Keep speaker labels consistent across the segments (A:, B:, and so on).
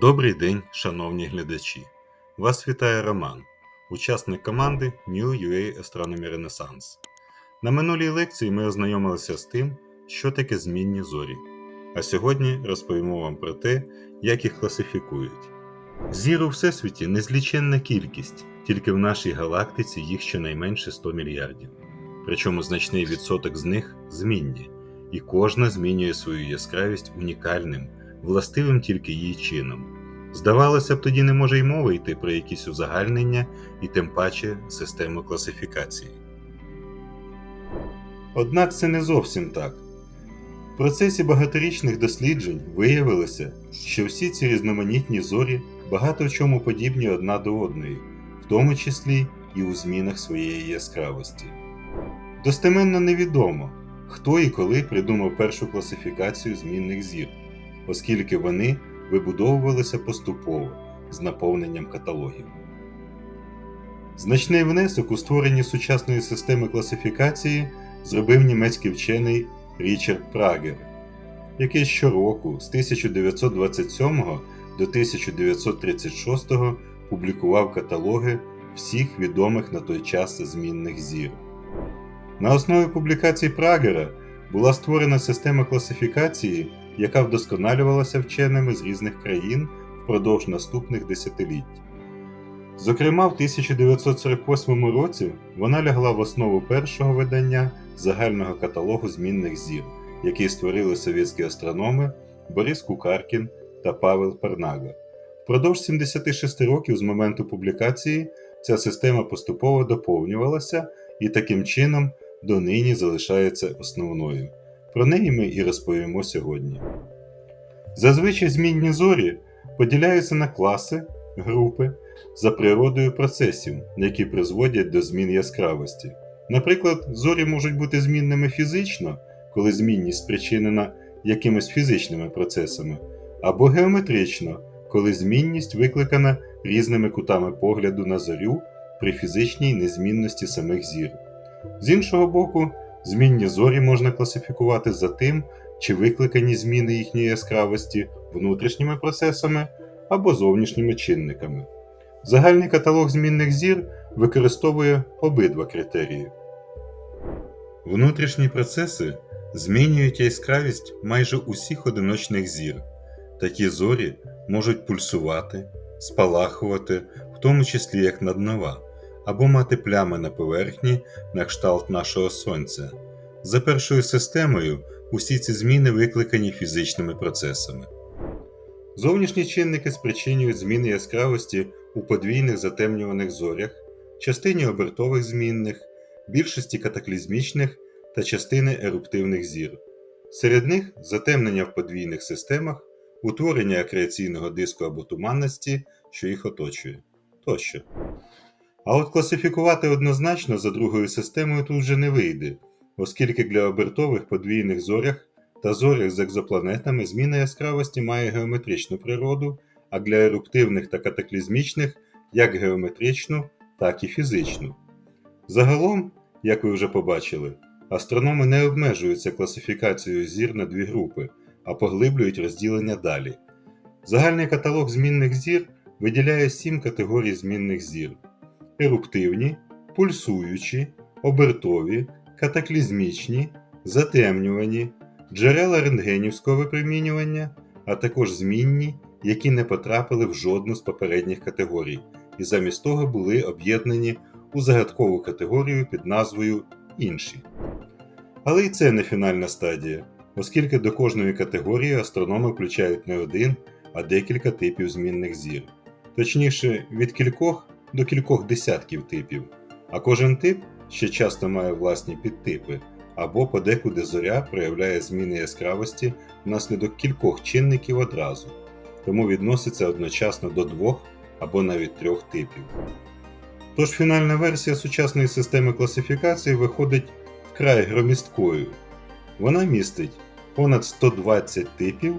A: Добрий день, шановні глядачі! Вас вітає Роман, учасник команди New UA Astronomy Renaissance. На минулій лекції ми ознайомилися з тим, що таке змінні зорі. А сьогодні розповімо вам про те, як їх класифікують. Зір у Всесвіті незліченна кількість, тільки в нашій галактиці їх щонайменше 100 мільярдів. Причому значний відсоток з них змінні, і кожна змінює свою яскравість унікальним, властивим тільки її чином. Здавалося б, тоді не може й мови йти про якісь узагальнення і тим паче систему класифікації. Однак це не зовсім так. В процесі багаторічних досліджень виявилося, що всі ці різноманітні зорі багато в чому подібні одна до одної, в тому числі і у змінах своєї яскравості. Достеменно невідомо, хто і коли придумав першу класифікацію змінних зір, оскільки вони вибудовувалися поступово з наповненням каталогів. Значний внесок у створенні сучасної системи класифікації зробив німецький вчений Річард Прагер, який щороку з 1927 до 1936 публікував каталоги всіх відомих на той час змінних зір. На основі публікацій Прагера була створена система класифікації, яка вдосконалювалася вченими з різних країн впродовж наступних десятиліть. Зокрема, в 1948 році вона лягла в основу першого видання загального каталогу змінних зір, який створили совєтські астрономи Борис Кукаркін та Павел Пернага. Впродовж 76 років з моменту публікації ця система поступово доповнювалася і таким чином донині залишається основною. Про неї ми і розповімо сьогодні. Зазвичай змінні зорі поділяються на класи, групи за природою процесів, які призводять до змін яскравості. Наприклад, зорі можуть бути змінними фізично, коли змінність спричинена якимись фізичними процесами, або геометрично, коли змінність викликана різними кутами погляду на зорю при фізичній незмінності самих зір. З іншого боку, змінні зорі можна класифікувати за тим, чи викликані зміни їхньої яскравості внутрішніми процесами або зовнішніми чинниками. Загальний каталог змінних зір використовує обидва критерії. Внутрішні процеси змінюють яскравість майже усіх одиночних зір. Такі зорі можуть пульсувати, спалахувати, в тому числі як наднова, або мати плями на поверхні на кшталт нашого Сонця. За першою системою усі ці зміни викликані фізичними процесами. Зовнішні чинники спричинюють зміни яскравості у подвійних затемнюваних зорях, частині обертових змінних, більшості катаклізмічних та частини еруптивних зір. Серед них затемнення в подвійних системах, утворення акреаційного диску або туманності, що їх оточує тощо. А от класифікувати однозначно за другою системою тут вже не вийде, оскільки для обертових подвійних зорях та зорях з екзопланетами зміна яскравості має геометричну природу, а для еруптивних та катаклізмічних як геометричну, так і фізичну. Загалом, як ви вже побачили, астрономи не обмежуються класифікацією зір на дві групи, а поглиблюють розділення далі. Загальний каталог змінних зір виділяє сім категорій змінних зір: еруптивні, пульсуючі, обертові, катаклізмічні, затемнювані, джерела рентгенівського випромінювання, а також змінні, які не потрапили в жодну з попередніх категорій, і замість того були об'єднані у загадкову категорію під назвою Інші. Але і це не фінальна стадія, оскільки до кожної категорії астрономи включають не один, а декілька типів змінних зір, точніше, від кількох до кількох десятків типів, а кожен тип ще часто має власні підтипи, або подекуди зоря проявляє зміни яскравості внаслідок кількох чинників одразу, тому відноситься одночасно до двох або навіть трьох типів. Тож фінальна версія сучасної системи класифікації виходить вкрай громісткою. Вона містить понад 120 типів,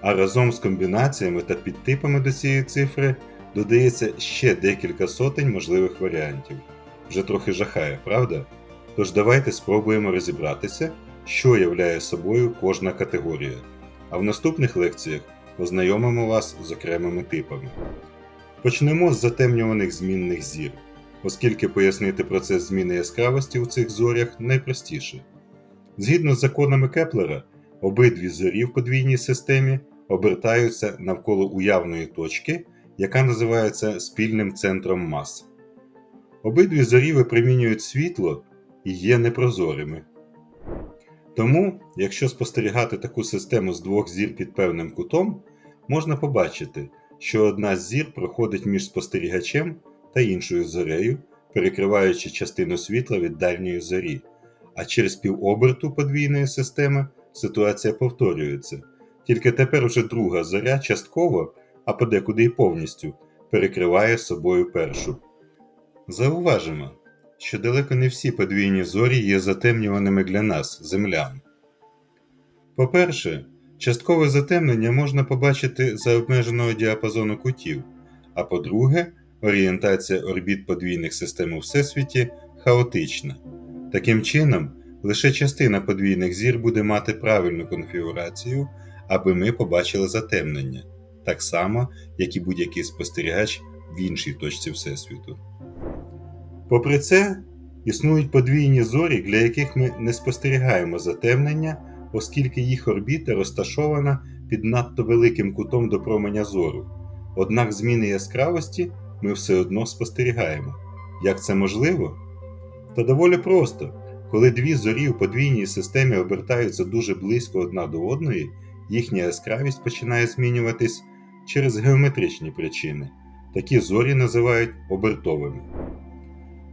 A: а разом з комбінаціями та підтипами до цієї цифри додається ще декілька сотень можливих варіантів. Вже трохи жахає, правда? Тож давайте спробуємо розібратися що являє собою кожна категорія, а в наступних лекціях ознайомимо вас з окремими типами. Почнемо з затемнюваних змінних зір, оскільки пояснити процес зміни яскравості у цих зорях найпростіше. Згідно з законами Кеплера, обидві зорі в подвійній системі обертаються навколо уявної точки, яка називається спільним центром мас. Обидві зорі випромінюють світло і є непрозорими. Тому, якщо спостерігати таку систему з двох зір під певним кутом, можна побачити, що одна з зір проходить між спостерігачем та іншою зорею, перекриваючи частину світла від дальньої зорі, а через півоберту подвійної системи ситуація повторюється, тільки тепер вже друга зоря частково, а подекуди й повністю, перекриває собою першу. Зауважимо, що далеко не всі подвійні зорі є затемнюваними для нас, землян. По-перше, часткове затемнення можна побачити за обмеженого діапазону кутів, а по-друге, орієнтація орбіт подвійних систем у Всесвіті хаотична. Таким чином, лише частина подвійних зір буде мати правильну конфігурацію, аби ми побачили затемнення, так само, як і будь-який спостерігач в іншій точці Всесвіту. Попри це, існують подвійні зорі, для яких ми не спостерігаємо затемнення, оскільки їх орбіта розташована під надто великим кутом до променя зору. Однак зміни яскравості ми все одно спостерігаємо. Як це можливо? Та доволі просто. Коли дві зорі у подвійній системі обертаються дуже близько одна до одної, їхня яскравість починає змінюватись через геометричні причини. Такі зорі називають обертовими.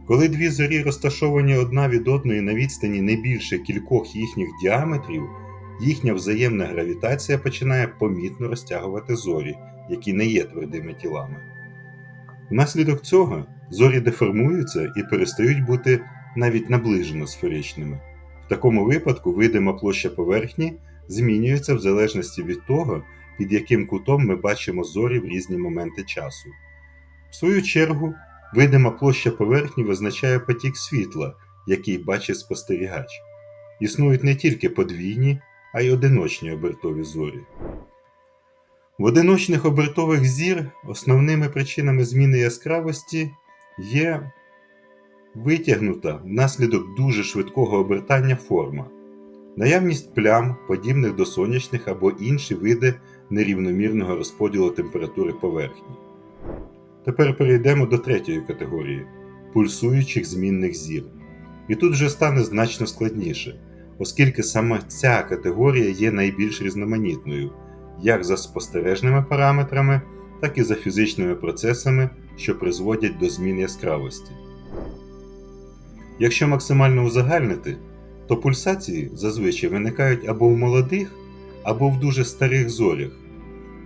A: Коли дві зорі розташовані одна від одної на відстані не більше кількох їхніх діаметрів, їхня взаємна гравітація починає помітно розтягувати зорі, які не є твердими тілами. Внаслідок цього зорі деформуються і перестають бути навіть наближено сферичними. В такому випадку видима площа поверхні змінюється в залежності від того, під яким кутом ми бачимо зорі в різні моменти часу. В свою чергу, видима площа поверхні визначає потік світла, який бачить спостерігач. Існують не тільки подвійні, а й одиночні обертові зорі. В одиночних обертових зір основними причинами зміни яскравості є витягнута внаслідок дуже швидкого обертання форма, наявність плям, подібних до сонячних або інші види нерівномірного розподілу температури поверхні. Тепер перейдемо до третьої категорії пульсуючих змінних зір. І тут вже стане значно складніше, оскільки саме ця категорія є найбільш різноманітною, як за спостережними параметрами, так і за фізичними процесами, що призводять до змін яскравості. Якщо максимально узагальнити, то пульсації зазвичай виникають або в молодих, або в дуже старих зорях.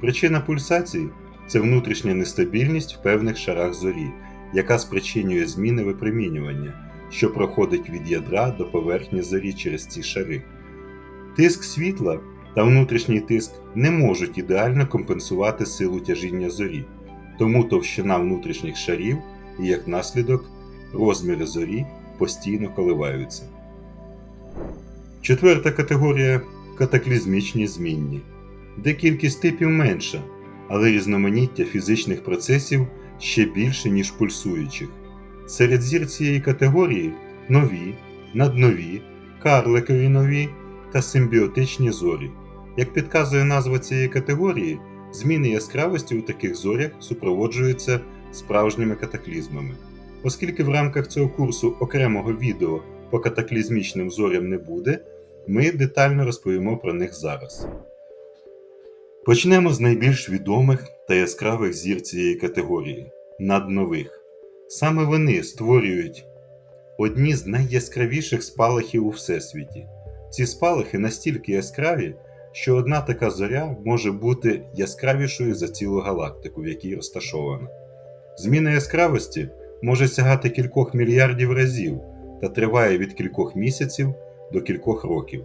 A: Причина пульсацій це внутрішня нестабільність в певних шарах зорі, яка спричинює зміни випромінювання, що проходить від ядра до поверхні зорі через ці шари. Тиск світла та внутрішній тиск не можуть ідеально компенсувати силу тяжіння зорі, тому товщина внутрішніх шарів і як наслідок розміри зорі постійно коливаються. Четверта категорія катаклізмічні змінні, де кількість типів менша, але різноманіття фізичних процесів ще більше, ніж пульсуючих. Серед зір цієї категорії нові, наднові, карликові нові та симбіотичні зорі. Як підказує назва цієї категорії, зміни яскравості у таких зорях супроводжуються справжніми катаклізмами. Оскільки в рамках цього курсу окремого відео по катаклізмічним зорям не буде, ми детально розповімо про них зараз. Почнемо з найбільш відомих та яскравих зір цієї категорії наднових. Саме вони створюють одні з найяскравіших спалахів у Всесвіті. Ці спалахи настільки яскраві, що одна така зоря може бути яскравішою за цілу галактику, в якій розташована. Зміна яскравості може сягати кількох мільярдів разів та триває від кількох місяців до кількох років.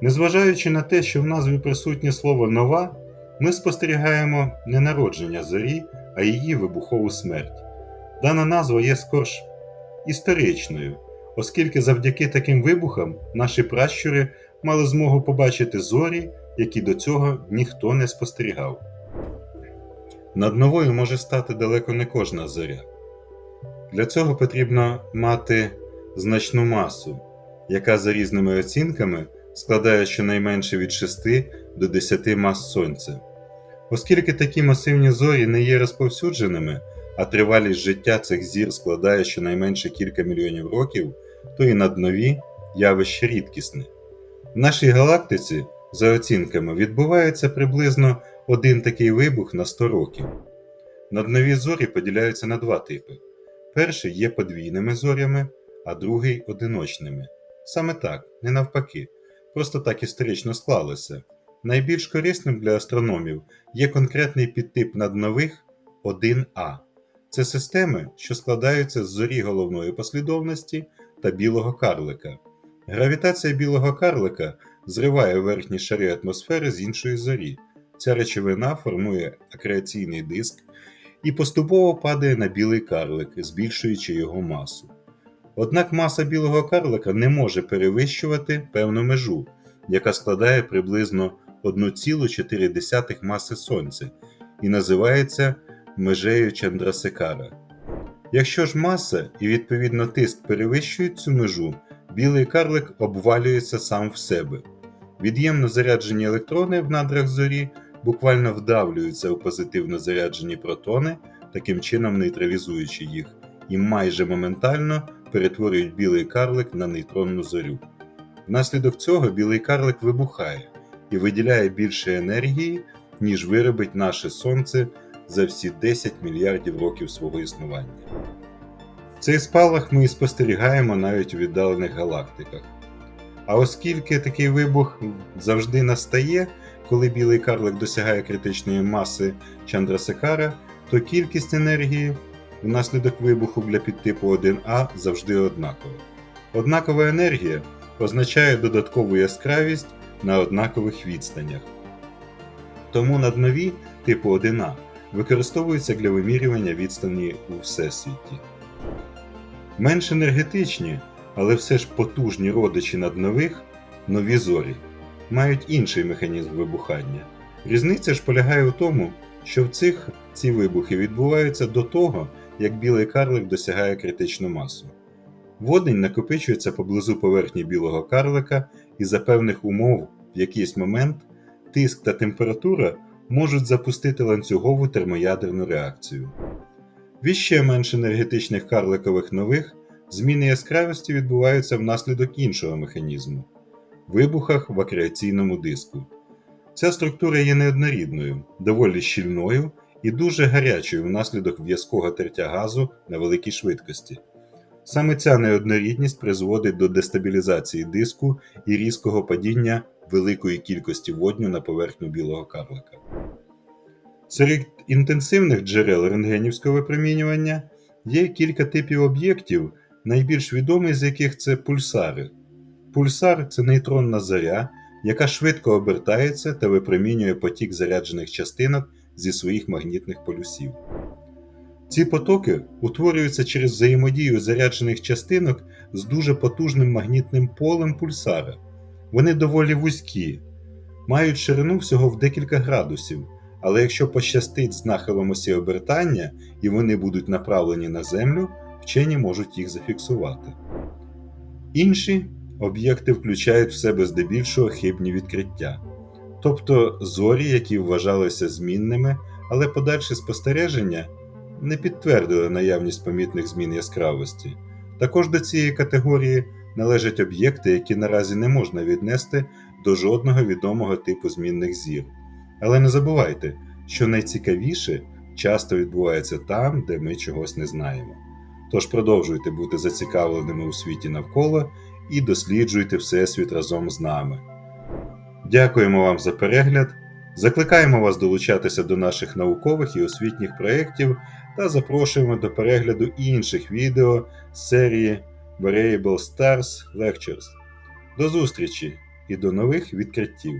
A: Незважаючи на те, що в назві присутнє слово нова, ми спостерігаємо не народження зорі, а її вибухову смерть. Дана назва є скорш історичною, оскільки завдяки таким вибухам наші пращури мали змогу побачити зорі, які до цього ніхто не спостерігав. Над новою може стати далеко не кожна зоря. Для цього потрібно мати значну масу, яка за різними оцінками складає щонайменше від 6 до 10 мас Сонця. Оскільки такі масивні зорі не є розповсюдженими, а тривалість життя цих зір складає щонайменше кілька мільйонів років, то і наднові явище рідкісне. В нашій галактиці, за оцінками, відбувається приблизно один такий вибух на 100 років. Наднові зорі поділяються на два типи. Перший є подвійними зорями, а другий одиночними. Саме так, не навпаки. Просто так історично склалося. Найбільш корисним для астрономів є конкретний підтип наднових 1А. Це системи, що складаються з зорі головної послідовності та білого карлика. Гравітація білого карлика зриває верхні шари атмосфери з іншої зорі. Ця речовина формує акреаційний диск і поступово падає на білий карлик, збільшуючи його масу. Однак маса білого карлика не може перевищувати певну межу, яка складає приблизно 1,4 маси Сонця і називається межею Чандрасекара. Якщо ж маса і відповідно тиск перевищують цю межу, білий карлик обвалюється сам в себе. Від'ємно заряджені електрони в надрах зорі буквально вдавлюються у позитивно заряджені протони, таким чином нейтралізуючи їх, і майже моментально перетворюють білий карлик на нейтронну зорю. Внаслідок цього білий карлик вибухає і виділяє більше енергії, ніж виробить наше Сонце за всі 10 мільярдів років свого існування. Цей спалах ми і спостерігаємо навіть у віддалених галактиках. А оскільки такий вибух завжди настає, коли білий карлик досягає критичної маси Чандрасекара, то кількість енергії внаслідок вибуху для підтипу 1А завжди однакова. Однакова енергія означає додаткову яскравість на однакових відстанях. Тому наднові типу 1А використовуються для вимірювання відстані у всесвіті. Менш енергетичні, але все ж потужні родичі наднових нові зорі мають інший механізм вибухання. Різниця ж полягає у тому, що в цих ці вибухи відбуваються до того, як білий карлик досягає критичну масу. Водень накопичується поблизу поверхні білого карлика, і за певних умов в якийсь момент тиск та температура можуть запустити ланцюгову термоядерну реакцію. В іще менш енергетичних карликових нових зміни яскравості відбуваються внаслідок іншого механізму вибухах в акреаційному диску. Ця структура є неоднорідною, доволі щільною і дуже гарячою внаслідок в'язкого тертя газу на великій швидкості. Саме ця неоднорідність призводить до дестабілізації диску і різкого падіння великої кількості водню на поверхню білого карлика. Серед інтенсивних джерел рентгенівського випромінювання є кілька типів об'єктів, найбільш відомий з яких це пульсари. Пульсар це нейтронна заря, яка швидко обертається та випромінює потік заряджених частинок зі своїх магнітних полюсів. Ці потоки утворюються через взаємодію заряджених частинок з дуже потужним магнітним полем пульсара. Вони доволі вузькі, мають ширину всього в декілька градусів, але якщо пощастить з нахилом осі обертання і вони будуть направлені на Землю, вчені можуть їх зафіксувати. Інші об'єкти включають в себе здебільшого хибні відкриття, тобто зорі, які вважалися змінними, але подальші спостереження не підтвердили наявність помітних змін яскравості. Також до цієї категорії належать об'єкти, які наразі не можна віднести до жодного відомого типу змінних зір. Але не забувайте, що найцікавіше часто відбувається там, де ми чогось не знаємо. Тож продовжуйте бути зацікавленими у світі навколо і досліджуйте Всесвіт разом з нами. Дякуємо вам за перегляд. Закликаємо вас долучатися до наших наукових і освітніх проєктів та запрошуємо до перегляду інших відео з серії Variable Stars Lectures. До зустрічі і до нових відкриттів!